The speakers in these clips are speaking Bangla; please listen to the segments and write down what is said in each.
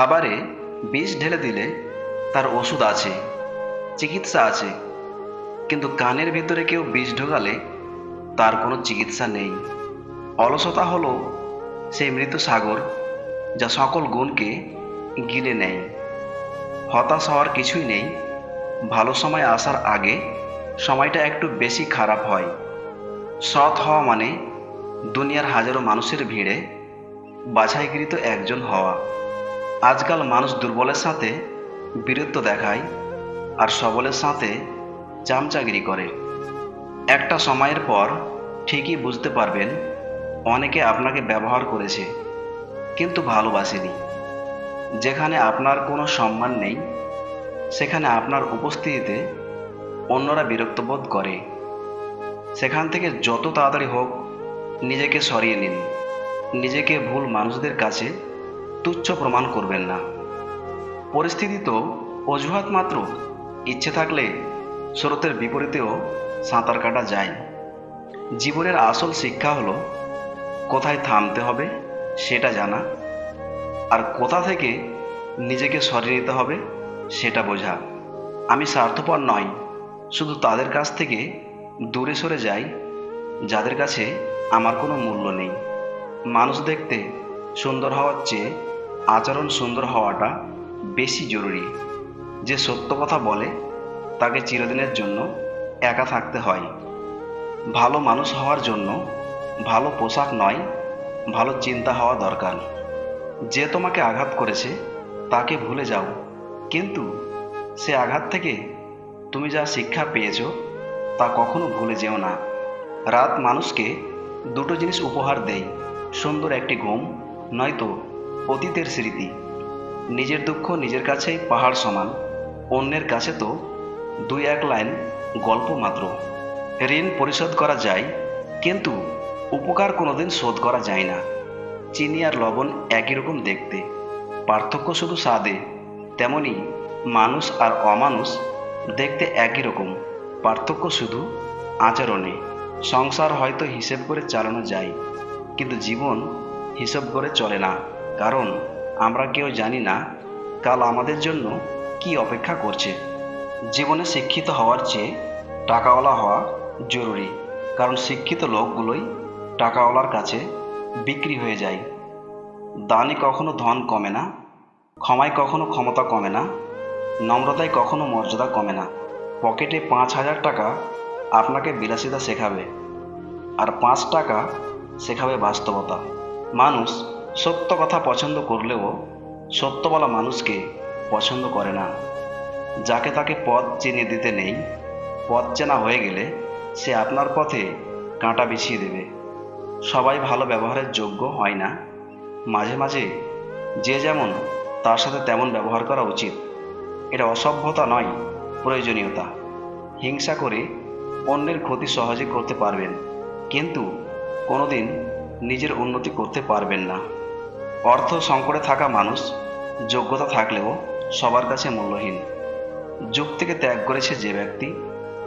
খাবারে বিষ ঢেলে দিলে তার ওষুধ আছে, চিকিৎসা আছে, কিন্তু কানের ভিতরে কেউ বিষ ঢোকালে তার কোনো চিকিৎসা নেই। অলসতা হলো সেই মৃত সাগর যা সকল গুণকে গিলে নেয়। হতাশ হওয়ার কিছুই নেই, ভালো সময় আসার আগে সময়টা একটু বেশি খারাপ হয়। সৎ হওয়া মানে দুনিয়ার হাজারো মানুষের ভিড়ে বাছাইকৃত একজন হওয়া। আজকাল মানুষ দুর্বলের সাথে বীরত্ব দেখায় আর সবলের সাথে চামচাগিরি করে। একটা সময়ের পর ঠিকই বুঝতে পারবেন, অনেকে আপনাকে ব্যবহার করেছে, কিন্তু ভালোবাসেনি। যেখানে আপনার কোনো সম্মান নেই, সেখানে আপনার উপস্থিতিতে অন্যরা বিরক্ত বোধ করে। সেখান থেকে যত তাড়াতাড়ি হোক নিজেকে সরিয়ে নিন। নিজেকে ভুল মানুষদের কাছে তুচ্ছ প্রমাণ করবেন না। পরিস্থিতি তো অজুহাত মাত্র। ইচ্ছে থাকলে স্রোতের বিপরীতেও সাঁতার কাটা যায়। জীবনের আসল শিক্ষা হলো, কোথায় থামতে হবে সেটা জানা। আর কোথা থেকে নিজেকে সরিয়ে নিতে হবে সেটা বোঝা। আমি স্বার্থপর নয় শুধু তাদের কাছ থেকে দূরে সরে যাই, যাদের কাছে আমার কোনো মূল্য নেই। মানুষ দেখতে সুন্দর হওয়ার চেয়ে আচরণ সুন্দর হওয়াটা বেশি জরুরি। যে সত্য কথা বলে, তাকে চিরদিনের জন্য একা থাকতে হয়। ভালো মানুষ হওয়ার জন্য ভালো পোশাক নয়, ভালো চিন্তা হওয়া দরকার। যে তোমাকে আঘাত করেছে, তাকে ভুলে যাও। কিন্তু সে আঘাত থেকে তুমি যা শিক্ষা পেয়েছ, তা কখনো ভুলে যেও না। রাত মানুষকে দুটো জিনিস উপহার দেয়, সুন্দর একটি ঘুম, নয়তো অতীতের স্মৃতি। নিজের দুঃখ নিজের কাছেই পাহাড় সমান, অন্যের কাছে তো দুই এক লাইন গল্প মাত্র। ঋণ পরিশোধ করা যায়, কিন্তু উপকার কোনোদিন শোধ করা যায় না। চিনি আর লবণ একই রকম দেখতে। পার্থক্য শুধু স্বাদে, তেমনি মানুষ আর অমানুষ দেখতে একই রকম। পার্থক্য শুধু আচরণে। সংসার হয়তো হিসেব করে চালানো যায়, কিন্তু জীবন হিসেব করে চলে না। কারণ আমরা কেউ জানি না কাল আমাদের জন্য কি অপেক্ষা করছে। জীবনে শিক্ষিত হওয়ার চেয়ে টাকাওয়ালা হওয়া জরুরি, কারণ শিক্ষিত লোকগুলোই টাকাওয়ালার কাছে বিক্রি হয়ে যায়। দানে কখনো ধন কমে না ক্ষমায় কখনো ক্ষমতা কমে না নম্রতায় কখনো মর্যাদা কমে না। পকেটে পাঁচ হাজার টাকা আপনাকে বিলাসিতা শেখাবে, আর পাঁচ টাকা শেখাবে বাস্তবতা। মানুষ সত্য কথা পছন্দ করলেও সত্য বলা মানুষকে পছন্দ করে না। যাকে তাকে পথ চিনিয়ে দিতে নেই, পথ চেনা হয়ে গেলে সে আপনার পথে কাঁটা বিছিয়ে দেবে। সবাই ভালো ব্যবহারের যোগ্য, হয় না? মাঝে মাঝে যে যেমন তার সাথে তেমন ব্যবহার করা উচিত। এটা অসভ্যতা নয়, প্রয়োজনীয়তা। হিংসা করে অন্যের ক্ষতি সহজে করতে পারবেন, কিন্তু কোনোদিন নিজের উন্নতি করতে পারবেন না। অর্থ সংকটে থাকা মানুষ যোগ্যতা থাকলেও সবার কাছে মূল্যহীন। যুক্তিকে ত্যাগ করেছে যে ব্যক্তি,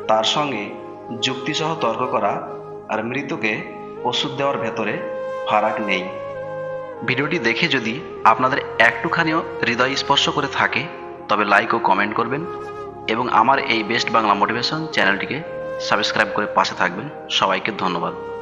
তার সঙ্গে যুক্তিসহ তর্ক করা আর মৃত্যুকে ওষুধ দেওয়ার ভেতরে ফারাক নেই। ভিডিওটি দেখে যদি আপনাদের একটুখানিও হৃদয় স্পর্শ করে থাকে, তবে লাইক ও কমেন্ট করবেন এবং আমার এই বেস্ট বাংলা মোটিভেশন চ্যানেলটিকে সাবস্ক্রাইব করে পাশে থাকবেন। সবাইকে ধন্যবাদ।